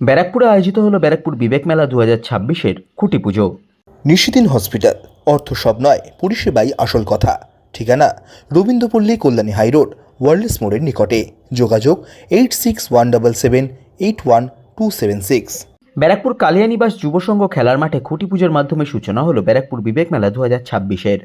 ব্যারাকপুরে আয়োজিত হলো ব্যারাকপুর বিবেক মেলা দু হাজার ছাব্বিশের খুঁটি পুজো। নিশিদিন হসপিটাল অর্থ সব নয় পরিষেবাই আসল কথা। ঠিকানা রবীন্দ্রপল্লী কল্যাণী হাইরোড ওয়ার্ল্ডস মোড়ের নিকটে। যোগাযোগ eight six one double seven eight one two seven six. Barrackpore কালিয়ানিবাস যুব সংঘ খেলার মাঠে খুঁটি পুজোর মাধ্যমে সূচনা হলো ব্যারাকপুর বিবেক মেলা দু হাজার ছাব্বিশের।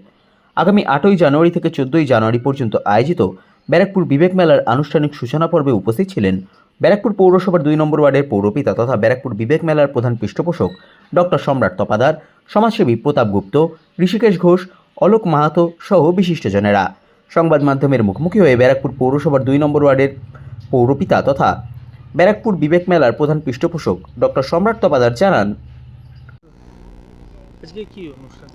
আগামী আটই জানুয়ারি থেকে চোদ্দই জানুয়ারি পর্যন্ত আয়োজিত ব্যারাকপুর বিবেক মেলার আনুষ্ঠানিক সূচনা পর্বে উপস্থিত ছিলেন ব্যারাকপুর পৌরসভার দুই নম্বর ওয়ার্ডের পৌরপিতা তথা ব্যারাকপুর বিবেক মেলার প্রধান পৃষ্ঠপোষক ডক্টর সম্রাট তপাদার সমাজসেবী প্রতাপ গুপ্ত ঋষিকেশ ঘোষ অলোক মাহাতো সহ বিশিষ্টজনেরা। সংবাদ মাধ্যমের মুখোমুখি হয়ে ব্যারাকপুর পৌরসভার দুই নম্বর ওয়ার্ডের পৌরপিতা তথা ব্যারাকপুর বিবেক মেলার প্রধান পৃষ্ঠপোষক ডক্টর সম্রাট তপাদার জানান আজকে কি অনুষ্ঠান?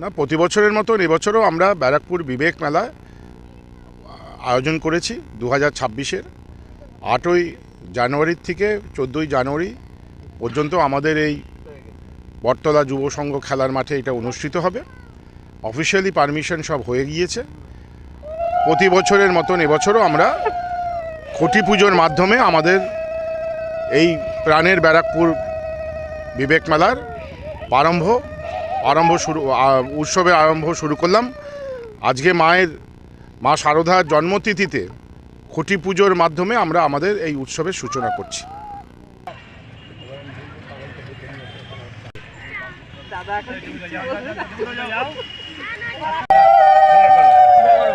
না প্রতি বছরের মতন এবছরও আমরা ব্যারাকপুর বিবেক মেলা আয়োজন করেছি দু হাজার ছাব্বিশের। আটই জানুয়ারির থেকে চোদ্দোই জানুয়ারি পর্যন্ত আমাদের এই বটতলা যুব সংঘ খেলার মাঠে এটা অনুষ্ঠিত হবে। অফিসিয়ালি পারমিশন সব হয়ে গিয়েছে। প্রতি বছরের মতন এবছরও আমরা খুঁটি পুজোর মাধ্যমে আমাদের এই প্রাণের ব্যারাকপুর বিবেক মেলার প্রারম্ভ আরম্ভ শুরু উৎসবের আরম্ভ শুরু করলাম। আজকে মায়ের, মা শারদার জন্মতিথিতে খুঁটি পুজোর মাধ্যমে আমরা আমাদের এই উৎসবের সূচনা করছি। বলেন